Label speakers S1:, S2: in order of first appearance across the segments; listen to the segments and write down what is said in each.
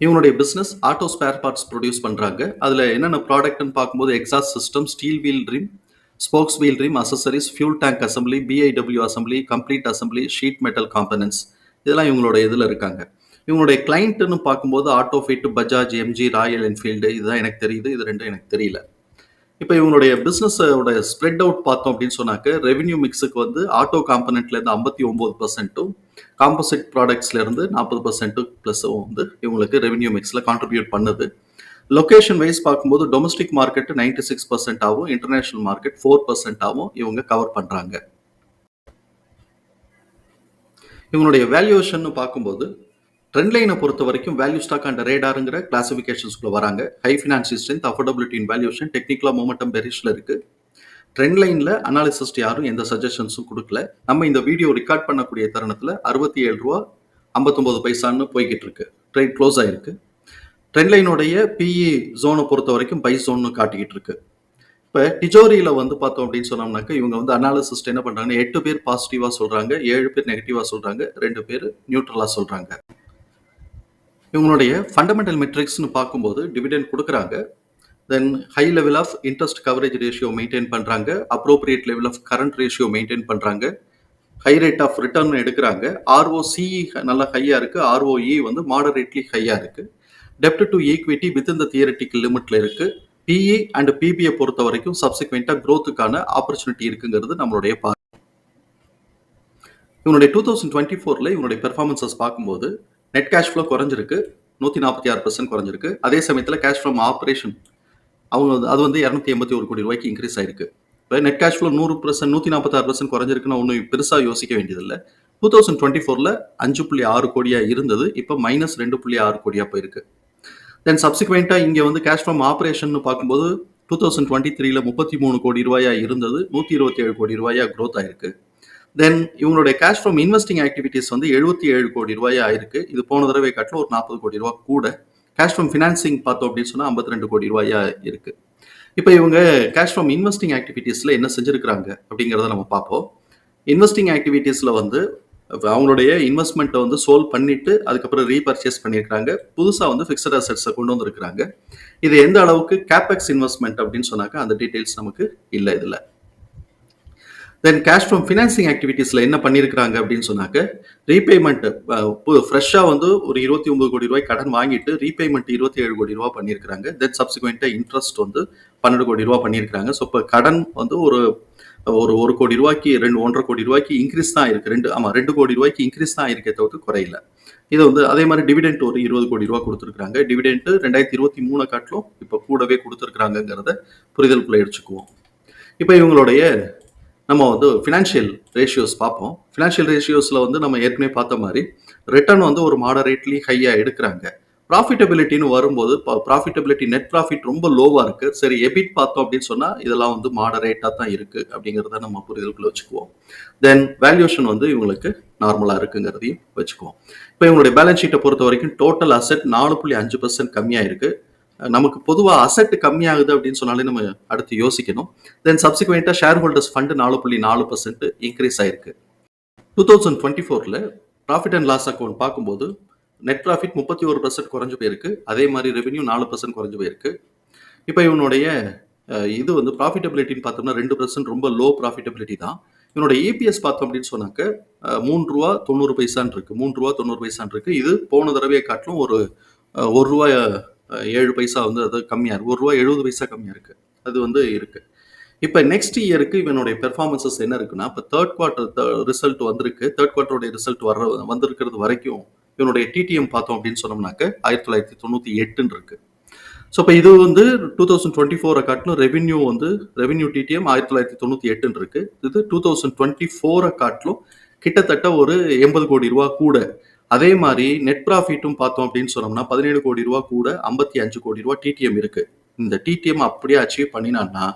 S1: இவங்களுடைய business auto spare parts produce பண்ணுறாங்க அதில் என்னென்ன ப்ராடக்ட்னு பார்க்கும்போது exhaust system steel wheel trim spokes wheel trim accessories fuel tank assembly BIW assembly complete assembly sheet metal components இதெல்லாம் இவங்களோட இதில் இருக்காங்க. இவங்களுடைய கிளைண்ட்டுன்னு பார்க்கும்போது auto fit Bajaj MG Royal Enfield இதுதான் எனக்கு தெரியுது இது ரெண்டும் எனக்கு தெரியல. இப்போ இவங்களுடைய பிஸ்னஸோட ஸ்ப்ரெட் அவுட் பார்த்தோம் அப்படின்னு சொன்னாக்க ரெவென்யூ மிக்ஸுக்கு வந்து ஆட்டோ காம்பனண்ட்லேருந்து ஐம்பத்தி ஒம்பது பர்சன்ட்டும் காம்போசிட் ப்ராடக்ட்ஸ்லேருந்து நாற்பது பர்சன்ட்டு ப்ளஸ்ஸும் வந்து இவங்களுக்கு ரெவென்யூ மிக்ஸில் கான்ட்ரிபியூட் பண்ணுது. லொக்கேஷன் வைஸ் பார்க்கும்போது டொமஸ்டிக் மார்க்கெட் நைன்டி சிக்ஸ் பர்சன்டாகவும் இன்டர்நேஷனல் மார்க்கெட் ஃபோர் பர்சன்டாகவும் இவங்க கவர் பண்ணுறாங்க இவங்களுடைய வேல்யூவேஷன் பார்க்கும்போது ட்ரெண்ட் லைனை பொறுத்த வரைக்கும் வேல்யூ ஸ்டாக் அண்ட் ரேடாருங்கிற கிளாசிஃபிகேஷன்ஸ்குள்ள வராங்க. High financial strength affordability in valuation டெக்னிக்கலா மொமெண்டம் பெரிஷில் இருக்கு. ட்ரெண்ட் லைனில் அனாலிசிஸ்ட் யாரும் எந்த சஜஷன்ஸும் கொடுக்கல. நம்ம இந்த வீடியோ ரெக்கார்ட் பண்ணக்கூடிய தருணத்தில் அறுபத்தி ஏழு ரூபா ஐம்பத்தொம்போது பைசான்னு போய்கிட்டு இருக்கு. ட்ரேட் க்ளோஸ் ஆகிருக்கு ட்ரெண்ட் லைனுடைய பிஇ ஜோனை பொறுத்த வரைக்கும் பை ஜோன்னு காட்டிக்கிட்டு இருக்கு. இப்போ டிஜோரியில் வந்து பார்த்தோம் அப்படின்னு சொன்னோம்னாக்க இவங்க வந்து அனாலிசிஸ்ட் என்ன பண்ணுறாங்கன்னா எட்டு பேர் பாசிட்டிவாக சொல்கிறாங்க ஏழு பேர் நெகட்டிவாக சொல்கிறாங்க ரெண்டு பேர் நியூட்ரலாக சொல்கிறாங்க இவங்களுடைய ஃபண்டமெண்டல் மெட்ரிக்ஸ்னு பார்க்கும்போது டிவிடெண்ட் கொடுக்குறாங்க. Then high level of interest coverage ratio maintain பண்ணுறாங்க appropriate level of current ratio maintain பண்ணுறாங்க ஹை ரேட் ஆஃப் ரிட்டர்ன் எடுக்கிறாங்க. ஆர்ஓசி நல்லா ஹையாக இருக்குது ஆர்ஓஇ வந்து மாடரேட்லி ஹையாக இருக்குது டெப்ட் to equity with the theoretical லிமிட்டில் இருக்குது பிஇ அண்ட் பிபிஐ பொறுத்த வரைக்கும் சப்சிக்வெண்ட்டாக க்ரோத்துக்கான ஆப்பர்ச்சுனிட்டி இருக்குங்கிறது நம்மளுடைய பா இவனுடைய டூ தௌசண்ட் டுவெண்ட்டி ஃபோரில் இவனுடைய பெர்ஃபார்மன்சஸ் பார்க்கும்போது நெட் கேஷ் ஃப்ளோ குறைஞ்சிருக்கு. நூற்றி நாற்பத்தி ஆறு பர்சன்ட் குறைஞ்சிருக்கு. அதே சமயத்தில் கேஷ் ஃப்ரம் ஆப்ரேஷன் அவங்க அது வந்து இரநூத்தி எண்பத்தி ஒரு கோடி ரூபாய்க்கு இன்க்ரீஸ் ஆயிருக்கு. இப்போ நெட் கேஷ் ஃப்ளோ நூறு பர்சன்ட் நூற்றி நாற்பத்தாறு பர்சன்ட் குறைஞ்சிருக்குன்னு ஒன்றும் பெருசாக யோசிக்க வேண்டியதில்லை. டூ தௌசண்ட் டுவெண்ட்டி ஃபோரில் அஞ்சு புள்ளி ஆறு கோடியாக இருந்தது இப்போ மைனஸ் ரெண்டு புள்ளி ஆறு கோடியாக போயிருக்கு. தென் சப்சிக்வெண்ட்டாக இங்கே வந்து கேஷ் ஃப்ரம் ஆப்ரேஷன் பார்க்கும்போது டூ தௌசண்ட் டுவெண்ட்டி த்ரீல முப்பத்தி மூணு கோடி ரூபாயாக இருந்தது நூற்றி இருபத்தி ஏழு கோடி ரூபாயாக க்ரோத் ஆயிருக்கு. தென் இவங்களுடைய கேஷ் ஃப்ரம் இன்வெஸ்டிங் ஆக்டிவிட்டீஸ் வந்து எழுபத்தி ஏழு கோடி ரூபாய் ஆயிருக்கு. இது போன தடவை காட்டில ஒரு நாற்பது கோடி ரூபா கூட. கேஷ் ஃப்ரம் ஃபினான்சிங் பார்த்தோம் அப்படின்னு சொன்னால் ஐம்பத்தி ரெண்டு கோடி ரூபாயா இருக்கு. இப்போ இவங்க கேஷ் ஃப்ரம் இன்வெஸ்டிங் ஆக்டிவிட்டீஸில் என்ன செஞ்சுருக்கிறாங்க அப்படிங்கிறத நம்ம பார்ப்போம். இன்வெஸ்டிங் ஆக்டிவிட்டீஸில் வந்து அவங்களுடைய இன்வெஸ்ட்மெண்ட்டை வந்து சோல் பண்ணிட்டு அதுக்கப்புறம் ரீபர்ச்சேஸ் பண்ணியிருக்காங்க புதுசாக வந்து ஃபிக்ஸட் அசட்ஸை கொண்டு வந்திருக்கிறாங்க. இது எந்த அளவுக்கு கேபெக்ஸ் இன்வெஸ்ட்மெண்ட் அப்படின்னு சொன்னாக்க அந்த டீட்டெயில்ஸ் நமக்கு இல்லை இதில். தென் கேஷ் ஃப்ரம் ஃபினான்சிங் ஆக்டிவிட்டீஸில் என்ன பண்ணியிருக்கிறாங்க அப்படின்னு சொன்னாக்க ரீபேமெண்ட்டு ஃப்ரெஷ்ஷாக வந்து ஒரு இருபத்தி ஒம்பது கோடி ரூபாய் கடன் வாங்கிட்டு ரீபேமெண்ட் இருபத்தி ஏழு கோடி ரூபா பண்ணியிருக்கிறாங்க தென் சப்சிக்வெண்ட்டாக இன்ட்ரெஸ்ட் வந்து பன்னெண்டு கோடி ரூபா பண்ணியிருக்கிறாங்க ஸோ இப்போ கடன் வந்து ஒரு ஒரு ஒரு கோடி ரூபாய்க்கு ரெண்டு ஒன்றரை கோடி ரூபாய்க்கு இன்க்ரீஸ் தான் இருக்குது ரெண்டு ஆமாம் ரெண்டு கோடி ரூபாய்க்கு இன்க்ரீஸ் தான் இருக்கே தவிர்த்து குறையில. இது வந்து அதே மாதிரி டிவிடெண்ட் ஒரு இருபது கோடி ரூபா கொடுத்துருக்காங்க டிவிடெண்ட் ரெண்டாயிரத்தி இருபத்தி மூணு காட்டிலும் இப்போ கூடவே கொடுத்துருக்குறாங்கிறத புரிதலுக்குள்ள எடுத்துக்குவோம். இப்போ இவங்களுடைய நம்ம வந்து ஃபினான்ஷியல் ரேஷியோஸ் பார்ப்போம். ஃபினான்ஷியல் ரேஷியோஸில் வந்து நம்ம ஏற்கனவே பார்த்த மாதிரி ரிட்டர்ன் வந்து ஒரு மாடரேட்லி ஹையாக எடுக்கிறாங்க. ப்ராஃபிட்டபிலிட்டின்னு வரும்போது ப்ராஃபிட்டபிலிட்டி நெட் ப்ராஃபிட் ரொம்ப லோவாக இருக்குது சரி எபிட் பார்த்தோம் அப்படின்னு சொன்னால் இதெல்லாம் வந்து மாடரேட்டாக தான் இருக்குது அப்படிங்கிறத நம்ம புரிதலுக்குள்ள வச்சுக்குவோம். தென் வேல்யூஷன் வந்து இவங்களுக்கு நார்மலாக இருக்குங்கிறதையும் வச்சுக்குவோம். இப்போ இவங்களுடைய பேலன்ஸ் ஷீட்டை பொறுத்த வரைக்கும் டோட்டல் அசெட் நாலு புள்ளி அஞ்சு பர்சன்ட் கம்மியாக இருக்குது நமக்கு பொதுவாக அசட் கம்மியாகுது அப்படின்னு சொன்னாலே நம்ம அடுத்து யோசிக்கணும். தென் சப்சிக்வெண்ட்டாக ஷேர் ஹோல்டர்ஸ் ஃபண்டு நாலு புள்ளி நாலு பர்சன்ட் இன்க்ரீஸ் ஆயிருக்கு. டூ தௌசண்ட் டுவெண்ட்டி ஃபோரில் ப்ராஃபிட் அண்ட் லாஸ் அக்கௌண்ட் பார்க்கும்போது நெட் ப்ராஃபிட் முப்பத்தி ஒரு பர்சன்ட் குறைஞ்சு போயிருக்கு. அதே மாதிரி ரெவென்யூ நாலு பர்சன்ட் குறைஞ்சு போயிருக்கு. இப்போ இவனுடைய இது வந்து ப்ராஃபிட்டபிலிட்டின்னு பார்த்தோம்னா ரெண்டு பர்சன்ட் ரொம்ப லோ ப்ராஃபிட்டபிலிட்டி தான். இவனோட இபிஎஸ் பார்த்தோம் அப்படின்னு சொன்னாக்க மூன்று ரூபா தொண்ணூறு பைசான் இருக்கு. மூன்று ரூபா தொண்ணூறு பைசான் இருக்கு. இது போன தடவையை காட்டிலும் ஒரு ஒரு ரூபாய் ஏழு பைசா வந்து அது கம்மியாக இருக்குது ஒரு ரூபா எழுபது பைசா கம்மியாக இருக்குது அது வந்து இருக்குது இப்போ நெக்ஸ்ட் இயருக்கு இவனுடைய பெர்ஃபார்மன்சஸ் என்ன இருக்குன்னா இப்போ தேர்ட் குவார்ட்டர் ரிசல்ட் வந்திருக்கு. தேர்ட் குவார்ட்டருடைய ரிசல்ட் வர வந்திருக்கிறது வரைக்கும் இவனுடைய டிடிஎம் பார்த்தோம் அப்படின்னு சொன்னோம்னாக்க ஆயிரத்தி தொள்ளாயிரத்தி தொண்ணூற்றி எட்டுன்னு இருக்குது ஸோ இப்போ இது வந்து டூ தௌசண்ட் டுவெண்ட்டி ஃபோரை காட்டிலும் ரெவென்யூ வந்து ரெவென்யூ டிடிஎம் ஆயிரத்தி தொள்ளாயிரத்தி தொண்ணூற்றி எட்டுன்னு இருக்குது இது டூ தௌசண்ட் டுவெண்ட்டி ஃபோரை காட்டிலும் கிட்டத்தட்ட ஒரு எண்பது கோடி ரூபா கூட அதே மாதிரி நெட் ப்ராஃபிட்டும் பார்த்தோம் அப்படின்னு சொன்னோம்னா பதினேழு கோடி ரூபா கூட ஐம்பத்தி அஞ்சு கோடி ரூபா டிடிஎம் இருக்கு. இந்த டிடிஎம் அப்படியே அச்சீவ் பண்ணினான்னா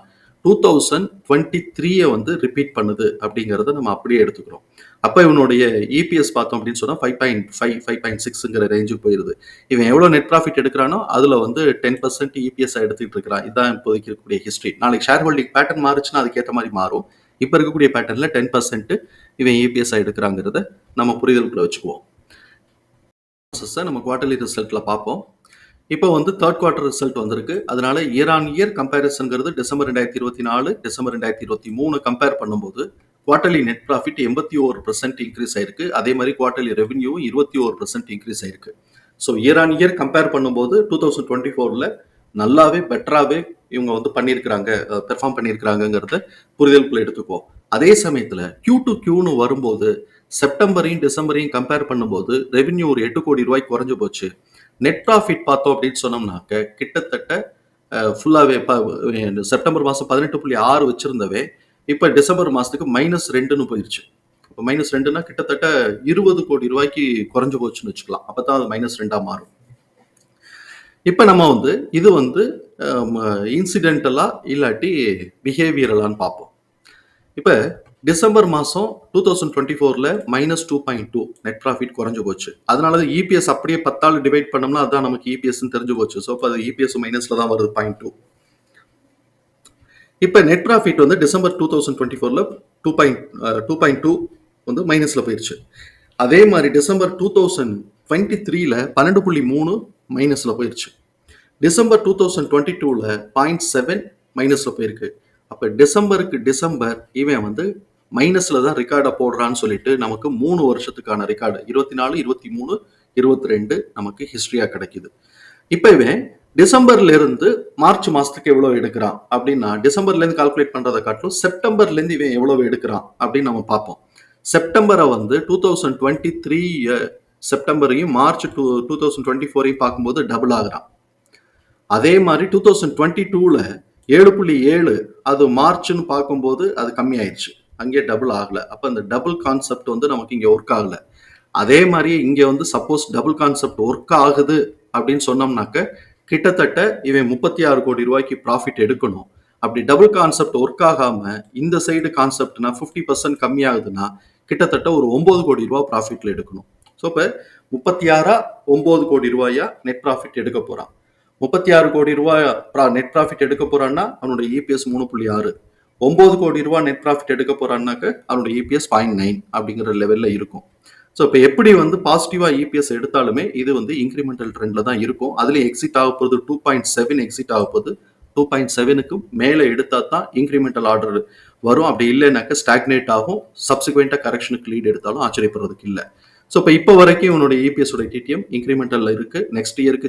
S1: டூ தௌசண்ட் டுவெண்ட்டி த்ரீயை வந்து ரிப்பீட் பண்ணுது அப்படிங்கிறத நம்ம அப்படியே எடுத்துக்கிறோம். அப்போ இவனுடைய இபிஎஸ் பார்த்தோம் அப்படின்னு சொன்னால் five point five five point சிக்ஸுங்கிற ரேஞ்சுக்கு போயிருது. இவன் எவ்வளோ நெட் ப்ராஃபிட் எடுக்கிறானோ அதில் வந்து டென் பர்சன்ட் இபிஎஸ் எடுத்துக்கிட்டு இருக்கிறான். இதுதான் இப்போதைக்கு இருக்கக்கூடிய ஹிஸ்ட்ரி நாளைக்கு ஷேர் ஹோல்டிங் பேட்டர்ன் மாறுச்சுன்னா அதுக்கேற்ற மாதிரி மாறும். இப்போ இருக்கக்கூடிய பேட்டர்னில் டென் பர்சன்ட் இவன் இபிஎஸ் எடுக்கிறாங்கிறத நம்ம புரிதலுக்குள்ள வச்சுக்குவோம். சார் நம்ம குவார்டர்லி ரிசல்ட்டில் பார்ப்போம். இப்போ வந்து தேர்ட் குவார்ட்டர் ரிசல்ட் வந்திருக்கு. அதனால இயர் ஆன் இயர் கம்பேரிசன்கிறது டிசம்பர் ரெண்டாயிரத்தி இருபத்தி நாலு டிசம்பர் ரெண்டாயிரத்தி இருபத்தி மூணு கம்பேர் பண்ணும்போது குவார்டர்லி நெட் ப்ராஃபிட் எண்பத்தி ஒரு பர்சன்ட் இன்க்ரீஸ் ஆயிருக்கு. அதே மாதிரி குவார்டர்லி ரெவன்யூ இருபத்தி ஒரு பர்சன்ட் இன்க்ரீஸ் ஆயிருக்கு. So year on year compare பண்ணும்போது டூ தௌசண்ட் டுவெண்ட்டி ஃபோரில் நல்லாவே பெட்டராகவே இவங்க வந்து பண்ணியிருக்கிறாங்க பெர்ஃபார்ம் பண்ணியிருக்கிறாங்கங்கிறத புரிதலுக்குள்ள எடுத்துக்குவோம். அதே சமயத்தில் கியூ டு கியூன்னு வரும்போது செப்டம்பரையும் டிசம்பரையும் கம்பேர் பண்ணும்போது ரெவின்யூ ஒரு எட்டு கோடி ரூபாய் குறைஞ்சு போச்சு. நெட் ப்ராஃபிட் பார்த்தோம் அப்படின்னு சொன்னோம்னாக்க கிட்டத்தட்ட ஃபுல்லாகவே இப்போ செப்டம்பர் மாதம் பதினெட்டு புள்ளி ஆறு வச்சுருந்தவே இப்போ டிசம்பர் மாதத்துக்கு மைனஸ் ரெண்டுன்னு போயிடுச்சு இப்போ மைனஸ் ரெண்டுனா கிட்டத்தட்ட இருபது கோடி ரூபாய்க்கு குறைஞ்சு போச்சுன்னு வச்சுக்கலாம். அப்போ தான் அது மைனஸ் ரெண்டாக மாறும். இப்போ நம்ம வந்து இது வந்து இன்சிடென்டலாக இல்லாட்டி பிஹேவியரலான்னு பார்ப்போம். இப்போ டிசம்பர் மாதம் டூ தௌசண்ட் டுவெண்ட்டி ஃபோரில் minus two point two net profit குறைஞ்சு போச்சு. அதனால தான் இபிஎஸ் அப்படியே பத்தாள் டிவைட் பண்ணோம்னா அதுதான் நமக்கு இபிஎஸ்ன்னு தெரிஞ்சு போச்சு. ஸோ அப்போ அது இபிஎஸ் மைனஸில் தான் வருது பாயிண்ட் டூ இப்போ நெட் ப்ராஃபிட் வந்து டிசம்பர் டூ தௌசண்ட் டுவெண்ட்டி ஃபோரில் two point two point two வந்து மைனஸில் போயிடுச்சு அதே மாதிரி டிசம்பர் டூ தௌசண்ட் டுவெண்ட்டி த்ரீல பன்னெண்டு புள்ளி மூணு மைனஸில் போயிடுச்சு டிசம்பர் டூ தௌசண்ட் டுவெண்ட்டி டூவில் பாயிண்ட் செவன் மைனஸில் போயிருக்கு. அப்போ டிசம்பருக்கு டிசம்பர் இவன் வந்து மைனஸில் தான் ரெக்கார்டை போடுறான்னு சொல்லிட்டு நமக்கு மூணு வருஷத்துக்கான ரெக்கார்டு இருபத்தி நாலு இருபத்தி மூணு இருபத்தி ரெண்டு நமக்கு ஹிஸ்ட்ரியாக கிடைக்குது. இப்போ இவன் டிசம்பர்லேருந்து மார்ச் மாதத்துக்கு எவ்வளோ எடுக்கிறான் அப்படின்னா டிசம்பர்லேருந்து கால்குலேட் பண்ணுறதை காட்டிலும் செப்டம்பர்லேருந்து இவன் எவ்வளோ எடுக்கிறான் அப்படின்னு நம்ம பார்ப்போம். செப்டம்பரை வந்து two thousand twenty three செப்டம்பரையும் March two two thousand twenty ஃபோரையும் பார்க்கும்போது டபுள் ஆகுறான். அதே மாதிரி டூ தௌசண்ட் டுவெண்ட்டி டூவில் ஏழு புள்ளி ஏழு அது மார்ச்னு பார்க்கும்போது அது கம்மியாயிடுச்சு அங்கே டபுள் ஆகலை. அப்போ அந்த டபுள் கான்செப்ட் வந்து நமக்கு இங்கே ஒர்க் ஆகலை. அதே மாதிரி இங்கே வந்து சப்போஸ் டபுள் கான்செப்ட் ஒர்க் ஆகுது அப்படின்னு சொன்னோம்னாக்க கிட்டத்தட்ட இவன் முப்பத்தி ஆறு கோடி ரூபாய்க்கு ப்ராஃபிட் எடுக்கணும். அப்படி டபுள் கான்செப்ட் ஒர்க் ஆகாம இந்த சைடு கான்செப்ட்னா ஃபிஃப்டி பர்சன்ட் கம்மியாகுதுன்னா கிட்டத்தட்ட ஒரு ஒன்பது கோடி ரூபா ப்ராஃபிட்ல எடுக்கணும். ஸோ இப்போ முப்பத்தி ஆறா ஒன்பது கோடி ரூபாயா நெட் ப்ராஃபிட் எடுக்க போறான். முப்பத்தி ஆறு கோடி ரூபாய் நெட் ப்ராஃபிட் எடுக்க போறான்னா அவனுடைய இபிஎஸ் மூணு புள்ளி ஆறு. ஒம்பது கோடி ரூபாய் நெட் ப்ராஃபிட் எடுக்க போறான்னாக்க அவனுடைய இபிஎஸ் பாயிண்ட் நைன் அப்படிங்கிற லெவல்ல இருக்கும். ஸோ இப்போ எப்படி வந்து பாசிட்டிவாக இபிஎஸ் எடுத்தாலுமே இது வந்து இன்க்ரிமெண்டல் ட்ரெண்டில் தான் இருக்கும். அதுலேயும் எக்ஸிட் ஆக போகுது டூ பாயிண்ட் செவன் எக்ஸிட் ஆக போகுது டூ பாயிண்ட் செவனுக்கு மேலே எடுத்தால் தான் இன்க்ரிமெண்டல் ஆர்டர் வரும். அப்படி இல்லைனாக்க ஸ்டாக்னேட் ஆகும். சப்சிக்வெண்ட்டாக கரெக்ஷனுக்கு லீட் எடுத்தாலும் ஆச்சரியப்படுறதுக்கு இல்லை. ஸோ இப்போ இப்போ வரைக்கும் இவனுடைய இபிஎஸோட டிடிஎம் இன்க்ரிமெண்டலில் இருக்குது நெக்ஸ்ட் இயருக்கு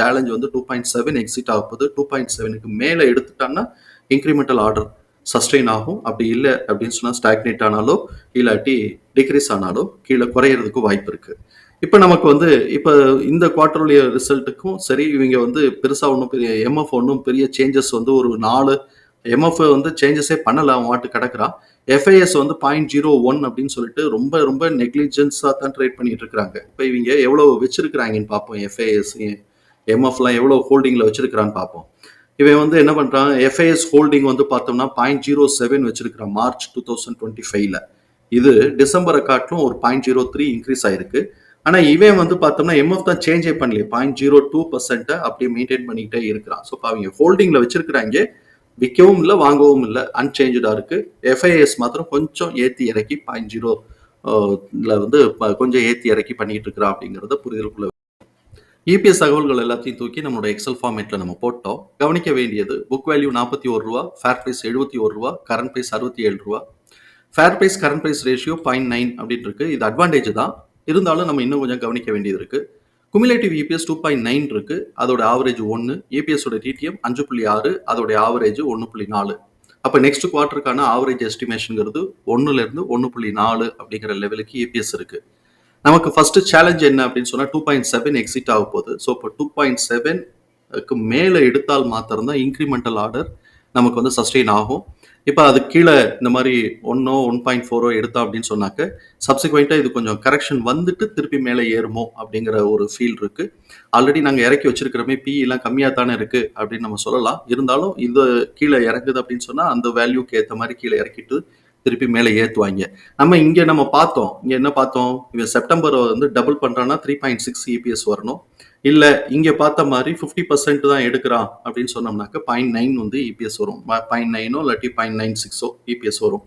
S1: சேலஞ்ச் வந்து டூ பாயிண்ட் செவன் எக்ஸிட் ஆக போகுது டூ பாயிண்ட் செவனுக்கு மேலே எடுத்துட்டாங்கன்னா இன்க்ரிமெண்டல் ஆர்டர் சஸ்டெயின் ஆகும். அப்படி இல்லை அப்படின்னு சொன்னால் ஸ்டாக்னேட் ஆனாலோ இல்லாட்டி டிக்ரீஸ் ஆனாலோ கீழே குறையிறதுக்கு வாய்ப்பு இருக்குது இப்போ நமக்கு வந்து இப்போ இந்த குவார்டருடைய ரிசல்ட்டுக்கும் சரி இவங்க வந்து பெருசாக ஒன்றும் பெரிய எம்எஃப் ஒன்றும் பெரிய சேஞ்சஸ் வந்து ஒரு நாலு எம்எஃப் வந்து சேஞ்சஸே பண்ணலை அவன் வாட்டு கிடக்குறான். எஃப்ஐஎஸ் வந்து பாயிண்ட் ஜீரோ ஒன் அப்படின்னு சொல்லிட்டு ரொம்ப ரொம்ப நெக்லிஜென்ஸாக தான் ட்ரேட் பண்ணிட்டு இருக்கிறாங்க. இப்போ இவங்க எவ்வளோ வச்சிருக்கிறாங்கன்னு பார்ப்போம் எஃப்ஐஎஸ் எம்எஃப்லாம் எவ்வளோ ஹோல்டிங்கில் வச்சிருக்கிறான்னு பார்ப்போம். இவன் வந்து என்ன பண்ணுறான் எஃப்ஐஎஸ் ஹோல்டிங் வந்து பார்த்தோம்னா பாயிண்ட் ஜீரோ செவன் வச்சிருக்கிறான் மார்ச் டூ தௌசண்ட் டுவெண்ட்டி ஃபைவ்ல இது டிசம்பரை காட்டிலும் ஒரு பாயிண்ட் ஜீரோ த்ரீ இன்க்ரீஸ் ஆயிருக்கு. ஆனால் இவன் வந்து பார்த்தோம்னா எம்எஃப் தான் சேஞ்சே பண்ணலையே. பாயிண்ட் ஜீரோ டூ பர்சன்ட்டை அப்படியே மெயின்டைன் பண்ணிக்கிட்டே இருக்கிறான். ஸோ இப்போ அவங்க ஹோல்டிங்கில் வச்சிருக்கிறாங்க. விற்கவும் இல்லை வாங்கவும் இல்லை. அன்சேஞ்சடாக இருக்கு. எஃப்ஐஎஸ் மாத்திரம் கொஞ்சம் ஏற்றி இறக்கி பாயிண்ட் ஜீரோ வந்து கொஞ்சம் ஏற்றி இறக்கி பண்ணிட்டு இருக்கிறான் அப்படிங்கிறத புரிதலுக்குள்ள இபிஎஸ் தகவல்கள் எல்லாத்தையும் தூக்கி நம்மளோட எக்ஸல் ஃபார்மேட்டில் நம்ம போட்டோம். கவனிக்க வேண்டியது புக் வேல்யூ நாற்பத்தி ஒரு ரூபா ஃபேர் ப்ரைஸ் எழுபத்தி ஒரு ரூபா கரண்ட் ப்ரைஸ் அறுபத்தி ஏழு ரூபா. Fair price current price ratio point nine அப்படின்னு இருக்கு. இது அட்வான்டேஜ் தான். இருந்தாலும் நம்ம இன்னும் கொஞ்சம் கவனிக்க வேண்டியது இருக்கு. Cumulative EPS two point nine இருக்கு. அதோட ஆவரேஜ் ஒன்று இபிஎஸோட டிடிஎம் அஞ்சு புள்ளி ஆறு அதோட ஆவரேஜ் ஒன்று புள்ளி நாலு. அப்போ நெக்ஸ்ட் குவார்ட்டருக்கான ஆவரேஜ் எஸ்டிமேஷனுங்கிறது ஒன்றுலேருந்து ஒன்று புள்ளி நாலு அப்படிங்கிற லெவலுக்கு இபிஎஸ் இருக்குது நமக்கு ஃபர்ஸ்ட் சேலஞ்ச் என்ன அப்படின்னு சொன்னால் டூ பாயிண்ட் செவன் எக்ஸிட் ஆக போகுது. ஸோ இப்போ டூ பாயிண்ட் செவனுக்கு மேலே எடுத்தால் மாத்திரம் தான் இன்க்ரிமெண்டல் ஆர்டர் நமக்கு வந்து சஸ்டெயின் ஆகும். இப்போ அது கீழே இந்த மாதிரி ஒன்னோ ஒன் பாயிண்ட் ஃபோரோ எடுத்தோம் அப்படின்னு சொன்னாக்க சப்சிக்வெண்ட்டாக இது கொஞ்சம் கரெக்ஷன் வந்துட்டு திருப்பி மேலே ஏறுமோ அப்படிங்கிற ஒரு ஃபீல் இருக்குது ஆல்ரெடி நாங்கள் இறக்கி வச்சிருக்கிறோமே பிஇலாம் எல்லாம் கம்மியாக தானே இருக்குது அப்படின்னு நம்ம சொல்லலாம். இருந்தாலும் இது கீழே இறங்குது அப்படின்னு சொன்னால் அந்த வேல்யூக்கு ஏற்ற மாதிரி கீழே இறக்கிட்டு திருப்பி மேலே ஏற்றுவாங்க நம்ம இங்கே நம்ம பார்த்தோம். இங்கே என்ன பார்த்தோம்? இவன் செப்டம்பர் வந்து டபுள் பண்ணுறான்னா த்ரீ பாயிண்ட் சிக்ஸ் இபிஎஸ் வரணும். இல்லை இங்கே பார்த்த மாதிரி ஃபிஃப்டி பர்சன்ட் தான் எடுக்கிறான் அப்படின்னு சொன்னோம்னாக்க பாயிண்ட் நைன் வந்து இபிஎஸ் வரும். பாயிண்ட் நைனோ இல்லாட்டி பாயிண்ட் நைன் சிக்ஸோ இபிஎஸ் வரும்.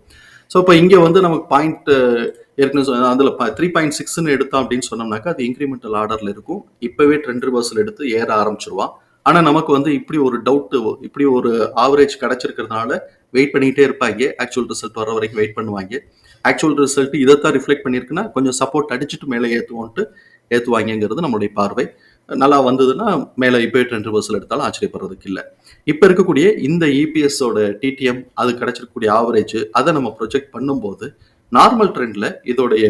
S1: ஸோ இப்போ இங்கே வந்து நமக்கு பாயிண்ட் ஏற்கனவே அதில் த்ரீ பாயிண்ட் சிக்ஸ்னு எடுத்தோம் அப்படின்னு சொன்னோம்னாக்கா அது இன்க்ரிமெண்டல் ஆர்டரில் இருக்கும். இப்போவே ட்ரெண்ட் ரிவர்ஸில் எடுத்து ஏற ஆரம்பிச்சிருவான். ஆனால் நமக்கு வந்து இப்படி ஒரு டவுட்டு இப்படி ஒரு ஆவரேஜ் கிடைச்சிருக்கிறதுனால வெயிட் பண்ணிக்கிட்டே இருப்பாங்க. ஆக்சுவல் ரிசல்ட் வர வரைக்கும் வெயிட் பண்ணுவாங்க. ஆக்சுவல் ரிசல்ட் இதைத்தான் ரிஃப்ளெக்ட் பண்ணியிருக்குன்னா கொஞ்சம் சப்போர்ட் அடிச்சுட்டு மேலே ஏற்றுவோன்ட்டு ஏற்றுவாங்கங்கிறது நம்மளுடைய பார்வை. நல்லா வந்ததுன்னா மேலே இப்போ ட்ரெண்ட் ரிவர்சல் எடுத்தாலும் ஆச்சரியப்படுறதுக்கு இல்லை. இப்போ இருக்கக்கூடிய இந்த இபிஎஸோட டிடிஎம் அது கிடைச்சிருக்கக்கூடிய ஆவரேஜ் அதை நம்ம ப்ரொஜெக்ட் பண்ணும்போது நார்மல் ட்ரெண்டில் இதோடைய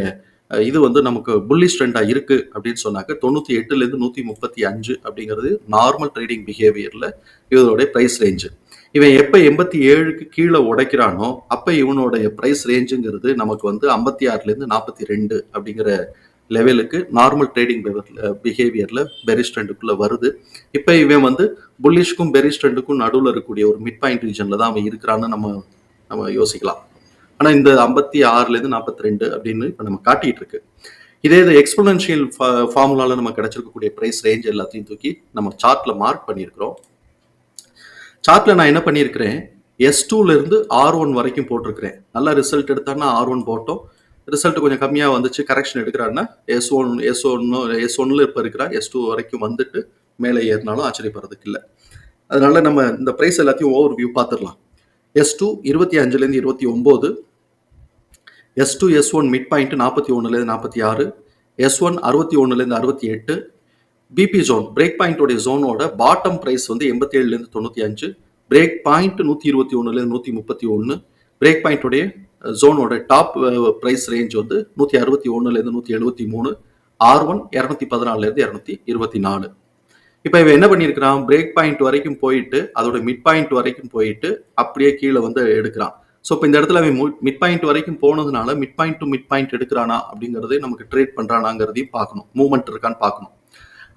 S1: இது வந்து நமக்கு புல்லிஷ் ட்ரெண்டாக இருக்கு அப்படின்னு சொன்னாக்க தொண்ணூற்றி எட்டுலேருந்து நூற்றி முப்பத்தி அஞ்சு அப்படிங்கிறது நார்மல் ட்ரேடிங் பிஹேவியரில் இதோடைய ப்ரைஸ் ரேஞ்சு இவன் எப்போ எண்பத்தி ஏழுக்கு கீழே உடைக்கிறானோ அப்போ இவனுடைய ப்ரைஸ் ரேஞ்சுங்கிறது நமக்கு வந்து ஐம்பத்தி ஆறுலேருந்து நாற்பத்தி ரெண்டு அப்படிங்கிற லெவலுக்கு நார்மல் ட்ரேடிங் பிஹேவியரில் பெரிஸ் ட்ரெண்டுக்குள்ளே வருது. இப்போ இவன் வந்து புல்லிஷ்க்கும் பெரிஸ் ட்ரெண்டுக்கும் நடுவில் இருக்கக்கூடிய ஒரு மிட் பாயிண்ட் ரீஜனில் தான் அவன் இருக்கிறான்னு நம்ம நம்ம யோசிக்கலாம். ஆனால் இந்த ஐம்பத்தி ஆறுலேருந்து நாற்பத்தி ரெண்டு அப்படின்னு இப்போ நம்ம காட்டிட்டு இருக்கு இதே இது எக்ஸ்போனன்ஷியல் ஃபார்முலாவில் நம்ம கிடைச்சிருக்கக்கூடிய ப்ரைஸ் ரேஞ்ச் எல்லாத்தையும் தூக்கி நம்ம சார்ட்டில் மார்க் பண்ணியிருக்கிறோம். சார்ட்டில் நான் என்ன பண்ணியிருக்கிறேன்? எஸ் டூலேருந்து ஆர் ஒன் வரைக்கும் போட்டிருக்கிறேன். நல்லா ரிசல்ட் எடுத்தான்னா ஆர் ஒன் போட்டோம். ரிசல்ட் கொஞ்சம் கம்மியாக வந்துச்சு. கரெக்ஷன் எடுக்கிறான்னா எஸ் ஒன் எஸ் ஒன்னு எஸ் ஒன்னில் இப்போ இருக்கிறா எஸ் டூ வரைக்கும் வந்துட்டு மேலே ஏறினாலும் ஆச்சரியப்படுறதுக்கு இல்லை. அதனால நம்ம இந்த ப்ரைஸ் எல்லாத்தையும் ஓவர் வியூ பார்த்துடலாம். எஸ் டூ இருபத்தி அஞ்சுலேருந்து இருபத்தி ஒம்பது S two S one mid point நாற்பத்தி ஒன்றுலேருந்து நாற்பத்தி ஆறு எஸ் ஒன் அறுபத்தி ஒன்றுலேருந்து அறுபத்தி எட்டு பிபி ஜோன் பிரேக் பாயிண்டோடைய ஜோனோட பாட்டம் ப்ரைஸ் வந்து எண்பத்தி ஏழுலேருந்து தொண்ணூற்றி அஞ்சு பிரேக் பாயிண்ட் நூற்றி இருபத்தி ஒன்றுலேருந்து நூற்றி முப்பத்தி ஒன்று பிரேக் பாயிண்டோடைய ஜோனோட டாப் ப்ரைஸ் ரேஞ்ச் வந்து நூற்றி அறுபத்தி ஒன்றுலேருந்து நூற்றி எழுபத்தி மூணு ஆர் ஒன் இரநூத்தி பதினாலுலேருந்து இரநூத்தி இருபத்தி நாலு. இப்போ இவன் என்ன பண்ணியிருக்கிறான்? பிரேக் பாயிண்ட் வரைக்கும் போயிட்டு அதோட மிட் பாயிண்ட் வரைக்கும் போயிட்டு அப்படியே கீழே வந்து எடுக்கிறான். ஸோ இப்போ இந்த இடத்துல அவன் மிட் பாயிண்ட் வரைக்கும் போனதுனால mid point to mid point எடுக்கிறானா அப்படிங்கிறதே நமக்கு ட்ரேட் பண்ணுறானாங்கிறதையும் பார்க்கணும். மூவ்மெண்ட் இருக்கான்னு பார்க்கணும்.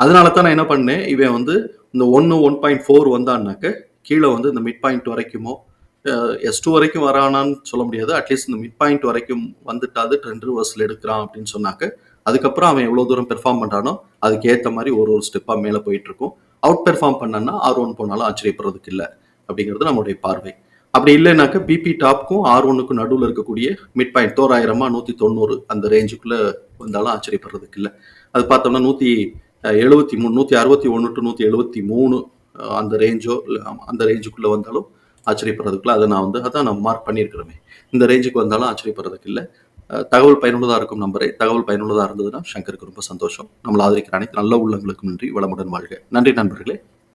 S1: அதனால தான் நான் என்ன பண்ணேன்? இவன் வந்து இந்த ஒன்று ஒன் பாயிண்ட் ஃபோர் வந்தான்னாக்க கீழே வந்து இந்த மிட் பாயிண்ட் வரைக்குமோ எஸ் டூ வரைக்கும் வரானான்னு சொல்ல முடியாது. அட்லீஸ்ட் இந்த மிட் பாயிண்ட் வரைக்கும் வந்துட்டாது ட்ரெண்ட் ரிவர்ஸில் எடுக்கிறான் அப்படின்னு சொன்னாக்க அதுக்கப்புறம் அவன் எவ்வளோ தூரம் பெர்ஃபார்ம் பண்ணுறானோ அதுக்கு ஏற்ற மாதிரி ஒரு ஒரு ஸ்டெப்பாக மேலே போயிட்டு இருக்கும். அவுட் பெர்ஃபார்ம் பண்ணான்னா ஆர் ஒன் போனாலும் ஆச்சரியப்படுறதுக்கு இல்லை அப்படிங்கிறது நம்மளுடைய பார்வை. அப்படி இல்லைனாக்க பிபி டாப்க்கும் ஆர் ஒன்னுக்கும் நடுவில் இருக்கக்கூடிய மிட் பாயிண்ட் தோராயிரமா நூற்றி தொண்ணூறு அந்த ரேஞ்சுக்குள்ளே வந்தாலும் ஆச்சரியப்படுறதுக்கு இல்லை. அது பார்த்தோம்னா நூற்றி எழுபத்தி மூணு நூற்றி அறுபத்தி ஒன்று டு நூற்றி எழுபத்தி மூணு அந்த ரேஞ்சோ இல்லை அந்த ரேஞ்சுக்குள்ளே வந்தாலும் ஆச்சரியப்படுறதுக்குள்ள அதை நான் வந்து அதான் நான் மார்க் பண்ணியிருக்கிறோமே. இந்த ரேஞ்சுக்கு வந்தாலும் ஆச்சரியப்படுறதுக்கு இல்லை. தகவல் பயனுள்ளதாக இருக்கும் நம்பரே. தகவல் பயனுள்ளதாக இருந்ததுன்னா சங்கருக்கு ரொம்ப சந்தோஷம். நம்மளை ஆதரிக்கிற அனைத்து நல்ல உள்ளங்களுக்கும் நன்றி. வளமுடன் வாழ்க. நன்றி நண்பர்களே.